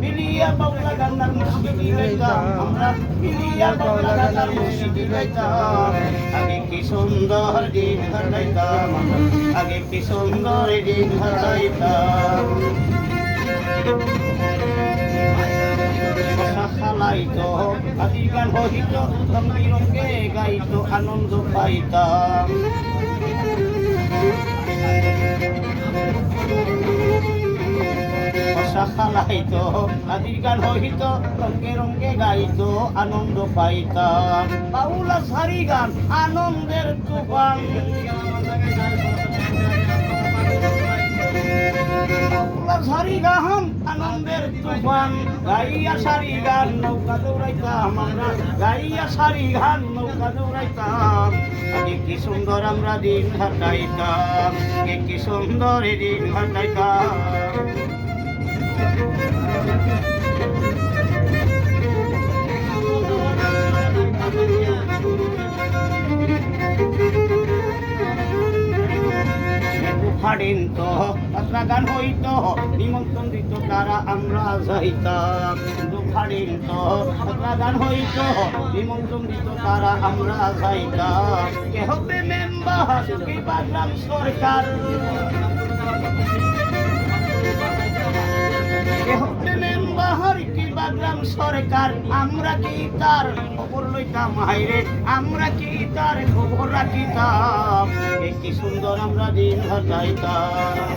মিলিয়া বাউলা গান্নার মুশকিলি গাইতাম আমরা মিলিয়া বাউলা গান্নার মুশকিলি গাইতাম আগে কি সুন্দর দিন কাটাইতাম আগে কি সুন্দর দিন কাটাইতাম খালাইতো আনন্দ পাইতাম। কথা খালাইতো আদি গান হইত, রঙে রঙে গাইতো, আনন্দ পাইতাম। বাউলা সারি গান, আনন্দের তুফান। সারি গান, আনন্দের তুফান। গাইয়া সারি গান, নৌকা দৌড়াইতাম আমরা। গাইয়া সারি গান, নৌকা দৌড়াইতাম। কি সুন্দর আমরা দিন কাটাইতাম। কি সুন্দর দিন কাটাইতাম। ফাড়েন তো পাত্রা গান হইতো, নিমন্ত্রণ দিত তারা, আমরা যাইতাম। ফাড়েন তো পাত্রা গান হইতো, নিমন্ত্রণ দিত তারা, আমরা যাইতাম। কে হবে মেম্বার সরকার? সরকার, আমরা কি তার খবর লইতাম? হাইরে আমরা কি তার খবর রাখিতাম? কি সুন্দর আমরা দিন কাটাইতাম।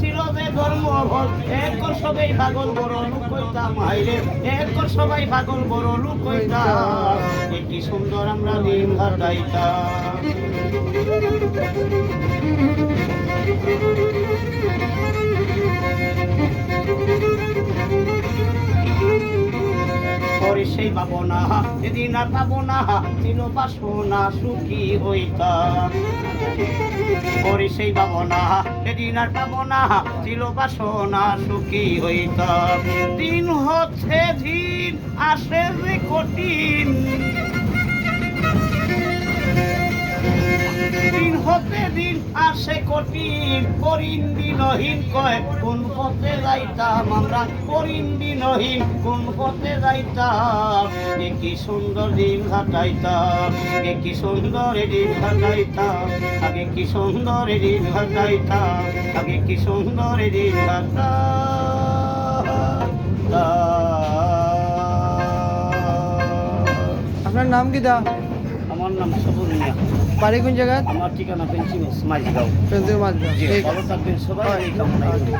ছিল যে ধর্ম ভল এক সবাই পাগল বড় লোক কইতাম হাইরে এক সবাই পাগল বড় লোক কইতাম একটি সুন্দর আমরা দিন কাটাইতাম পরে সেই পাবো না যেদিন আর পাবো না ছিল বাসনা সুখী হইতাম করি সেই পাবো না সেদিন আর পাবো না ছিল বাসনা সুখী হইতাম দিন হচ্ছে, দিন আসে যে কঠিন। দিন আসে কঠিন দিনহীন কয়, কোন পথে যাইতাম আমরা? করিন দিনহীন, কোন পথে যাইতাম? এ কি সুন্দর দিন কাটাইতাম এ কি সুন্দর দিন কাটাইতাম আগে কি সুন্দর দিন কাটাইতাম আগে কি সুন্দর দিন কাটাইতাম। আপনার নাম কি দা? আমার নাম সবুর মিয়া। বাড়ি কোন জায়গা আমার ঠিকানা পেন্সিল মাঝগাঁও। পেন্সিল জি ভালো থাকবেন সবাই।